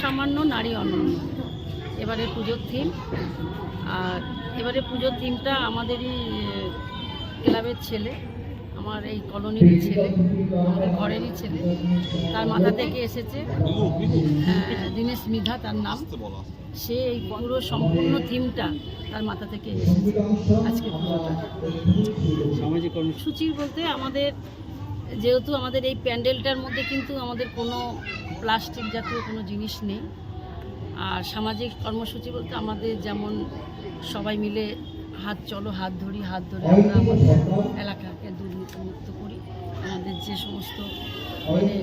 সামান্য নারী অনন্য। এবারে পুজোর থিম আর এবারে পুজোর থিমটা আমাদেরই ক্লাবের ছেলে আমার এই কলোনিরই ছেলে আমাদের ঘরেরই ছেলে। তার মাথা থেকে এসেছে দীনেশ মিধা তার নাম। সে এই পুরো সম্পূর্ণ থিমটা তার মাথা থেকে এসেছে আজকে পুজোটা। সূচি বলতে আমাদের যেহেতু আমাদের এই প্যান্ডেলটার মধ্যে কিন্তু আমাদের কোনো প্লাস্টিক জাতীয় কোনো জিনিস নেই। আর সামাজিক কর্মসূচি বলতে আমাদের যেমন সবাই মিলে হাত চলো, হাত ধরি, হাত ধরে আমরা আমাদের এলাকাকে দুর্নীতিমুক্ত করি। আমাদের যে সমস্ত মানে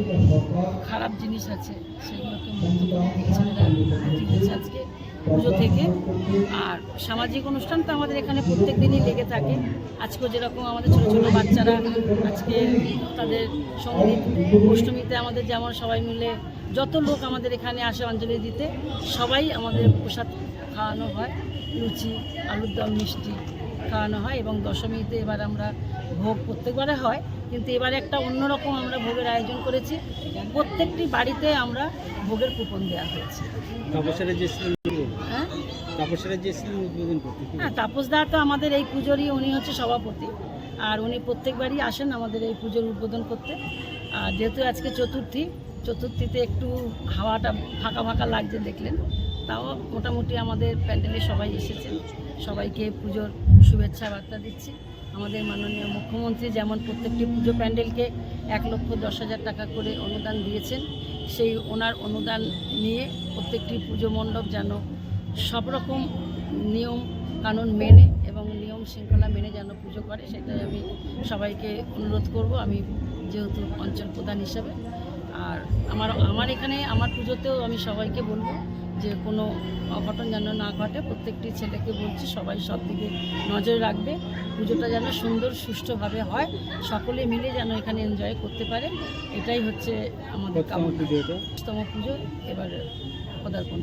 খারাপ জিনিস আছে, সেগুলোকে মুক্ত করে। আজকে পুজো থেকে। আর সামাজিক অনুষ্ঠান তো আমাদের এখানে প্রত্যেক দিনই লেগে থাকে। আজকেও যেরকম আমাদের ছোটো ছোটো বাচ্চারা আজকে তাদের সংগীত অষ্টমীতে আমাদের যেমন সবাই মিলে যত লোক আমাদের এখানে আসে অঞ্জলি দিতে, সবাই আমাদের প্রসাদ খাওয়ানো হয়। লুচি, আলুর দম, মিষ্টি খাওয়ানো হয় এবং দশমীতে এবার আমরা ভোগ প্রত্যেকবারে হয়। কিন্তু এবারে একটা অন্যরকম আমরা ভোগের আয়োজন করেছি। প্রত্যেকটি বাড়িতে আমরা ভোগের কুপন দেওয়া হয়েছে। তাপসেরা যে হ্যাঁ তাপসেরা যে ছিলেন উদ্বোধন করতে হ্যাঁ তাপস দা তো আমাদের এই পুজোরই, উনি হচ্ছে সভাপতি। আর উনি প্রত্যেকবারই আসেন আমাদের এই পুজোর উদ্বোধন করতে। আর যেহেতু আজকে চতুর্থী, চতুর্থীতে একটু হাওয়াটা ফাঁকা ফাঁকা লাগছে দেখলেন, তাও মোটামুটি আমাদের প্যান্ডেলে সবাই এসেছেন। সবাইকে পুজোর শুভেচ্ছা বার্তা দিচ্ছি। আমাদের মাননীয় মুখ্যমন্ত্রী যেমন প্রত্যেকটি পুজো প্যান্ডেলকে এক লক্ষ দশ হাজার টাকা করে অনুদান দিয়েছেন, সেই ওনার অনুদান নিয়ে প্রত্যেকটি পুজো মণ্ডপ যেন সব রকম নিয়ম কানুন মেনে এবং নিয়ম শৃঙ্খলা মেনে যেন পুজো করে সেটাই আমি সবাইকে অনুরোধ করব। আমি যেহেতু অঞ্চল প্রধান হিসাবে আর আমার আমার এখানে আমার পুজোতেও আমি সবাইকে বলব যে কোনো অঘটন যেন না ঘটে প্রত্যেকটি ছেলেকে বলছি সবাই সব দিকে নজর রাখবে। পুজোটা যেন সুন্দর সুষ্ঠুভাবে হয় সকলে মিলে যেন এখানে এনজয় করতে পারে। এটাই হচ্ছে আমাদের কামনা পুজো এবার পদার্পণ।